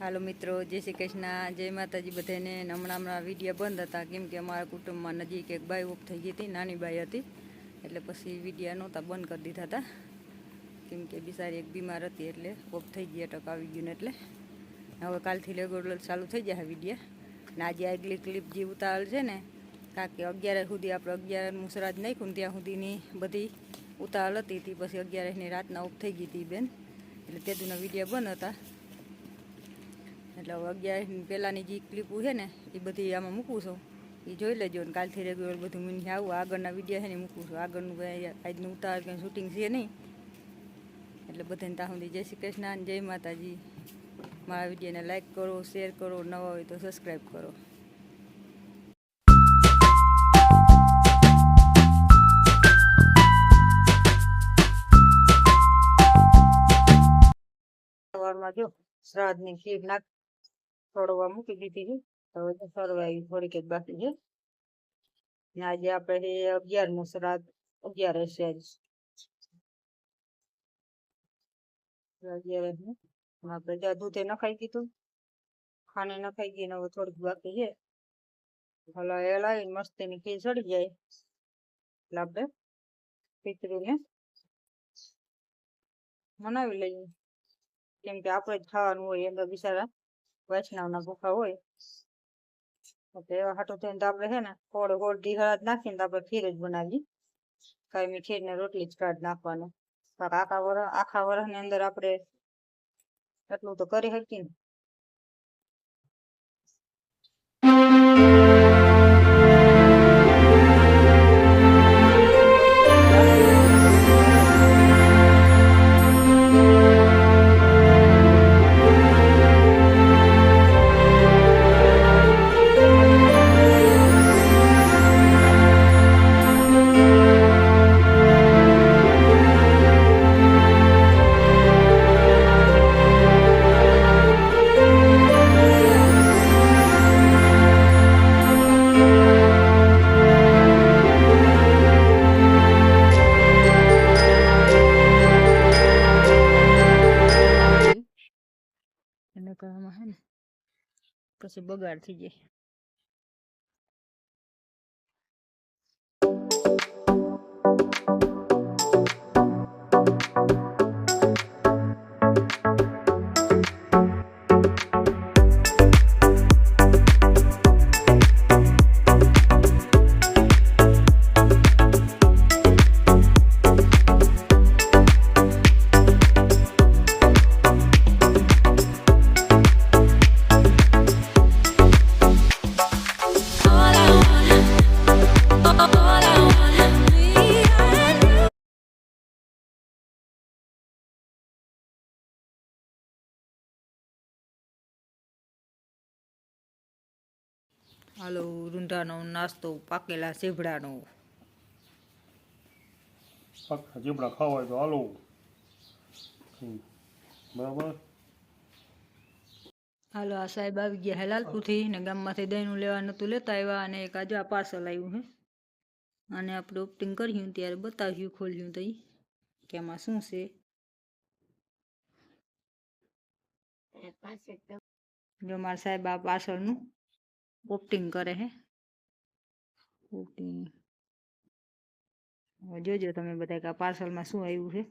હાલો મિત્રો, જય શ્રી કૃષ્ણ. જય માતાજી, બધાને હમણાં હમણાં વીડિયો બંધ હતા. કેમ કે અમારા કુટુંબમાં નજીક એક બાઈ ઓફ થઈ ગઈ હતી, નાની બાઈ હતી. એટલે પછી વિડીયા નહોતા બંધ કરી દીધા હતા. કેમ કે બિચારી એક બીમાર હતી એટલે ઓફ થઈ ગઈ અટક આવી ગયું ને એટલે. હવે કાલથી રેગ્યુલર ચાલુ થઈ જાય વિડીયા. ને આજે આગલી ક્લિપ જે ઉતારેલ છે ને કારણ કે અગિયાર સુધી આપણે અગિયાર મુસરાજ નાખ્યું ત્યાં સુધીની બધી ઉતાવળ હતી. તે પછી અગિયારની રાતના ઓફ થઈ ગઈ હતી બેન. એટલે તે દુના વીડિયો બંધ હતા. એટલે અગિયાર પહેલાંની જે ક્લિપો છે ને, એ બધી આમાં મૂકું છું. એ જોઈ લેજો ને કાલથી રેગ્યુલર બધું મને આવું. આગળના વીડિયો છે ને મૂકું છું. આગળનું કંઈ આજનું ઉતાર કંઈ શૂટિંગ છે નહીં. એટલે બધાને ત્યાં સુધી જય શ્રી કૃષ્ણ અને જય માતાજી. મારા વિડીયોને લાઈક કરો શેર કરો, નવા હોય તો સબસ્ક્રાઈબ કરો. સવારમાં જો શ્રાદ્ધની ખીર નાખ થોડવા મૂકી દીધી છે. હવે સરવાઈ થોડીક જ બાકી છે. આજે આપણે અગિયારમો શ્રાદ્ધ અગિયાર હશે આજે. આપણે જ્યાં દૂધે નખાઈ દીધું. ખાને નખાઈ ગઈ હવે થોડીક બાકી છે. હલા, એ લાવીને મસ્તીની ખીર ચડી જાય. એટલે આપણે પિતૃને મનાવી લઈએ. કેમ કે આપણે જ ખાવાનું હોય એમ બિચારા વૈષ્ણવના ભૂખા હોય. એટલે એવા હાટો થઈને તો આપણે છે ને કોળ ગોળ દી હળદ નાખીને તો આપણે ખીર જ બનાવીએ. કાંઈ ખીર ને રોટલી જ કાઢ નાખવાનું. આખા વરસ આખા વરસની અંદર આપણે એટલું તો કરી શકીએ ને. એને કરવામાં હે ને પછી બગાડ થઈ જાય. હાલો રૂંધાનો નાસ્તો પાકેલા સેભડાનો પાકેલા ચીપડા ખાવા હોય તો હાલો. બરાબર? હાલો આ સાહેબ આવી ગયા હેલાલપુરથી ને ગામમાંથી દહીંનું લેવા નહોતું લેતા આવ્યા અને એક આજે આ પાર્સલ આવ્યું હે. અને આપણે ઓપ્ટિંગ કર્યું ત્યારે બતાવ્યું ખોલ્યું તઈ કે એમાં શું છે. જો મારા સાહેબ આ પાર્સલનું ઓપ્ટિંગ કરે હે? ઓપ્ટિંગ જોજો તમે બધા કે આ પાર્સલમાં શું આવ્યું છે.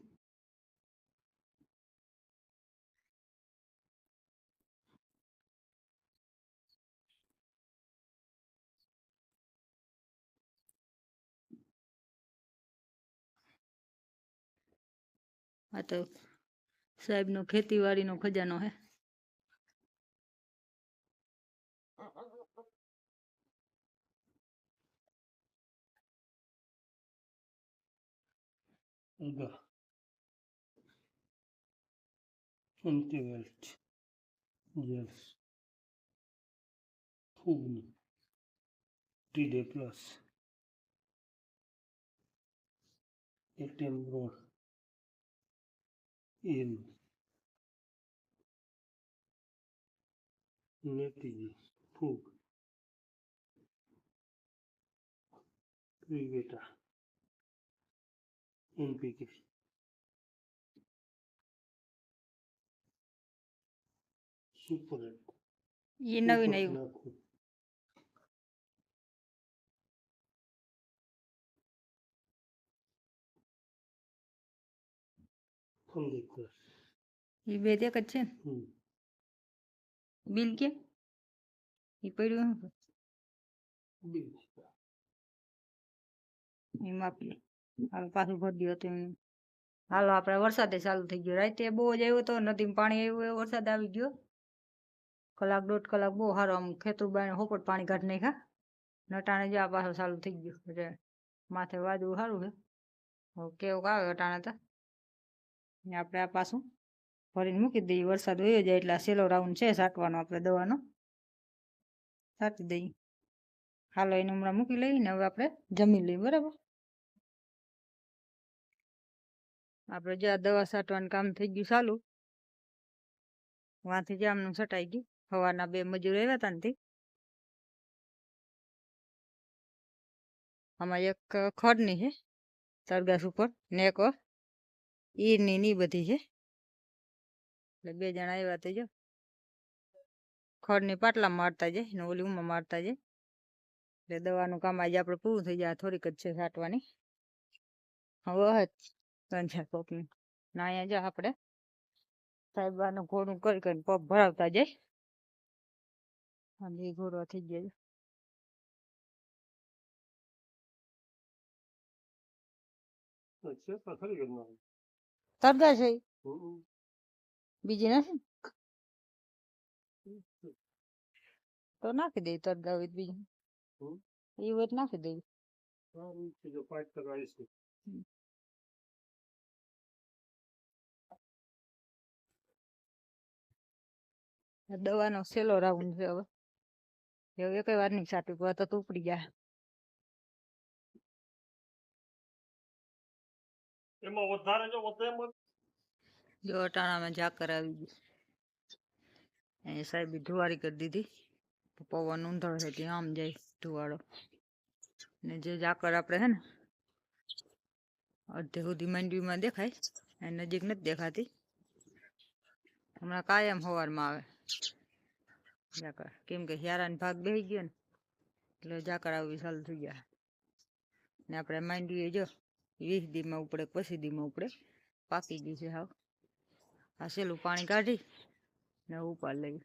આ તો સાહેબનો ખેતીવાડીનો ખજાનો હે. અગા એન્ટીવેલ્ટ યસ ફૂગની ટીડે પ્લસ એટીએમ રોડ એમ નેટીજી ફૂગ ક્રિવેટા એનપીકે સુપર એ નવીન આવ્યું. એ બે એક જ છે. બિલ કે એ પડ્યું શું? બીજ. એ હાલ પાછું ભરી દો હતું હાલો આપણે વરસાદે ચાલુ થઈ ગયો. રાતે બહુ જ આવ્યો તો નદીમાં પાણી આવ્યું એવો વરસાદ આવી ગયો. કલાક દોઢ કલાક બહુ સારો આમ ખેતર બાય હોપટ પાણી કાઢી નાખ્યા. નટાણે જ આ પાછો ચાલુ થઈ ગયો. એટલે માથે વાજવું સારું છે. હવે કેવું આવે અટાણે તો. આપણે આ પાછું ભરીને મૂકી દઈએ. વરસાદ વયો જાય એટલે સેલો રાઉન્ડ છે સાટવાનો આપણે દવાનો. સાટી દઈએ. હાલો, એને હમણાં મૂકી લઈએ ને હવે આપણે જમી લઈએ, બરાબર? આપણે જ્યાં દવા છાંટવાનું કામ થઈ ગયું ચાલુ વાંથી જામનું છટાઈ ગયું. હવાના બે મજૂર આવ્યા હતા ને આમાં એક ખડની છે સરગાસ ઉપર ને એક ઈરની ની બધી છે. એટલે બે જણા આવ્યા તો જો. ખડની પાટલા મારતા જાય, ને ઓલી ઉમાં મારતા જાય. એટલે દવાનું કામ આજે આપણે પૂરું થઈ જાય થોડીક જ છે છાંટવાની હવે જ ત્રણ ચાર કોપની ને અહીંયા જો આપણે. સાહેબાનું ઘોડું કરી કરીને પગ ભરાવતા જાય. અને એ ઘોડો થઈ ગયો. તરગા છે. બીજી નથી? તો નાખી દઈ તરગા હોય બીજી. એ હોય નાખી દઈ પાંચ દવાનો સેલો રાઉન્ડ છે હવે. હવે એક વાર નહીં સાટું પડે તો ઉપડી જાય. એમાં વધારે જો વધે એમ જ. અટાણામાં ઝાકર આવી ગઈ એ સાહેબ ધુવારી કરી દીધી. પવન ઊંધળ છે ત્યાં આમ જાય ધુવાડો ને જે ઝાકર આપણે હે ને અડધે સુધી માંડવીમાં દેખાય. એ નજીક નથી દેખાતી. હમણાં કાયમ સવારમાં આવે. ઝાકર કેમ કે હિયારાનો ભાગ બેહી ગયો ને, એટલે જાકર આવી ચાલુ થઈ ગયા. ને આપણે માંડીએ જો, વીસ દીમાં ઉપડે પછી દીમાં ઉપડે, પાકી ગઈ છે હાવ. આ સેલું પાણી કાઢી ને ઉપાડ લઈ